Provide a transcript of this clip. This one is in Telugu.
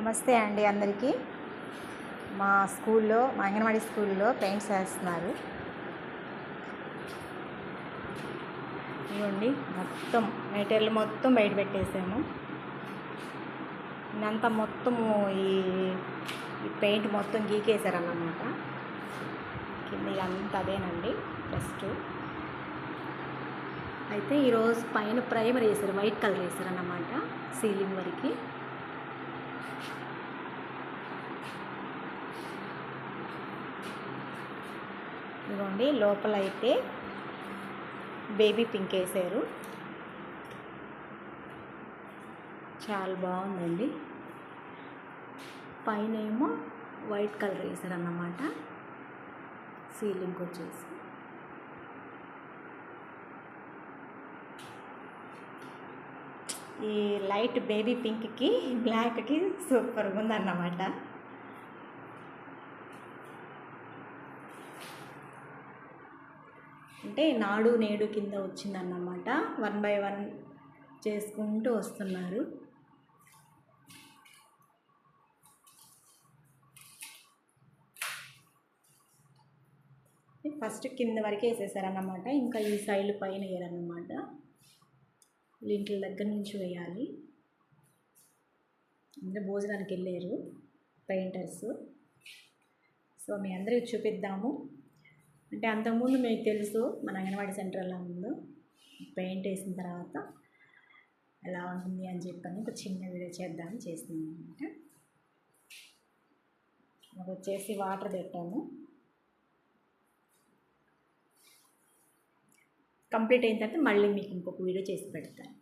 నమస్తే అండి అందరికీ. మా స్కూల్లో మా అంగన్వాడీ స్కూల్లో పెయింట్స్ వేస్తున్నారు. ఇవ్వండి మొత్తం మెటీరియల్ మొత్తం బయట పెట్టేసాము. ఇదంతా మొత్తము ఈ పెయింట్ మొత్తం గీకేశారన్నమాట. కింద ఇదంతా అదేనండి ఫస్ట్ అయితే ఈరోజు పైన ప్రైమర్ వేసారు వైట్ కలర్ వేసారు అన్నమాట సీలింగ్ వరకు. ఇదిగోండి లోపల అయితే బేబీ పింక్ వేసారు. చాలా బాగుందండి. పైన ఏమో వైట్ కలర్ వేసారు అన్నమాట సీలింగ్ వచ్చేసి. ఈ లైట్ బేబీ పింక్కి బ్లాక్కి సూపర్గా ఉందన్నమాట. అంటే నాడు నేడు కింద వచ్చిందన్నమాట. వన్ బై వన్ చేసుకుంటూ వస్తున్నారు. ఫస్ట్ కింద వరకే వేసేసారన్నమాట. ఇంకా ఈ సైడ్ పైన వేయాలన్నమాట. లింకుల దగ్గర నుంచి వేయాలి. అందరూ భోజనానికి వెళ్ళారు. పెయింటర్స్. సో మీ అందరికి చూపిద్దాము. అంటే అంతకుముందు మీకు తెలుసు మన అంగన్వాడీ సెంటర్ ఎలా పెయింట్ వేసిన తర్వాత ఎలా ఉంటుంది అని చెప్పని ఒక చిన్న వీడియో చేద్దామని చేస్తున్నాను అనమాట మాకు వచ్చేసి వాటర్ పెట్టాము. కంప్లీట్ అయిన తర్వాత మళ్ళీ మీకు ఇంకొక వీడియో చేసి పెడతాను.